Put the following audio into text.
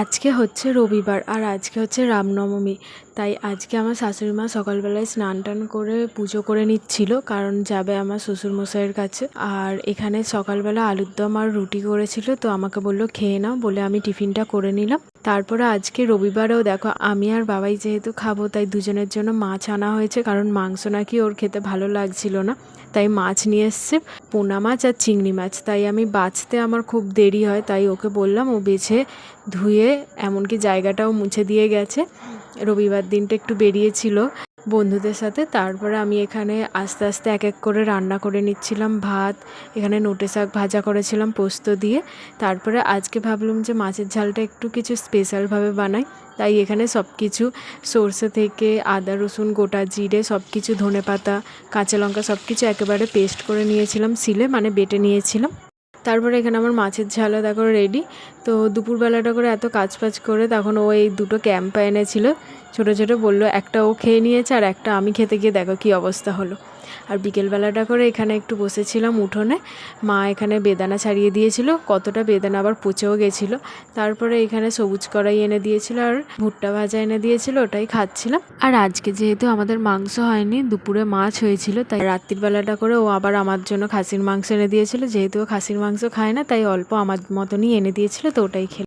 আজকে হচ্ছে রবিবার আর আজকে হচ্ছে রামনবমী। তাই আজকে আমার শাশুড়ি মা সকালবেলায় স্নান টান করে পুজো করে নিচ্ছিল, কারণ যাবে আমার শ্বশুরমশাইয়ের কাছে। আর এখানে সকালবেলা আলুর দম আর রুটি করেছিল, তো আমাকে বলল, খেয়ে নাও। বলে আমি টিফিনটা করে নিলাম। তারপরে আজকে রবিবারেও দেখো, আমি আর বাবাই যেহেতু খাব, তাই দুজনের জন্য মাছ আনা হয়েছে, কারণ মাংস নাকি ওর খেতে ভালো লাগছিল না, তাই মাছ নিয়ে এসছে, পোনা মাছ আর চিংড়ি মাছ, তাই আমি বাঁচতে আমার খুব দেরি হয়, তাই ওকে বললাম ও বেছে ধুয়ে এমনকি জায়গাটাও মুছে দিয়ে গেছে, রবিবার দিনটা একটু বেরিয়েছিল। বন্ধুদের সাথে। তারপরে আমি এখানে আস্তে আস্তে এক এক করে রান্না করে নিচ্ছিলাম ভাত, এখানে নোটে শাক ভাজা করেছিলাম পোস্ত দিয়ে। তারপরে আজকে ভাবলাম যে মাছের ঝালটা একটু কিছু স্পেশালভাবে বানাই। তাই এখানে সব কিছু সর্ষে থেকে আদা, রসুন, গোটা জিরে সব কিছু ধনে পাতা কাঁচা লঙ্কা সব কিছু একেবারে পেস্ট করে নিয়েছিলাম, সিলে মানে বেটে নিয়েছিলাম। তারপরে এখানে আমার মাছের ঝালও দেখো রেডি তো দুপুরবেলাটা করে এত কাজ ফাজ করে তখন ও এই দুটো ক্যাম্পা এনেছিল। ছোটো ছোটো বলল, একটা ও খেয়ে নিয়েছে আর একটা আমি খেতে গিয়ে দেখো কি অবস্থা হলো। আর বিকেলবেলাটা করে এখানে একটু বসেছিলাম উঠোনে। মা এখানে বেদানা ছাড়িয়ে দিয়েছিল, কতটা বেদানা আবার পচেও গেছিল। তারপরে এখানে সবুজ কড়াই এনে দিয়েছিল আর ভুট্টা ভাজা এনে দিয়েছিল, ওটাই খাচ্ছিলাম। আর আজকে যেহেতু আমাদের মাংস হয়নি, দুপুরে মাছ হয়েছিল, তাই রাত্রির বেলাটা করে ও আবার আমার জন্য খাসির মাংস এনে দিয়েছিল। যেহেতু ও খাসির মাংস খায় না, তাই অল্প আমার মতনই এনে দিয়েছিল, তো ওটাই খেলাম।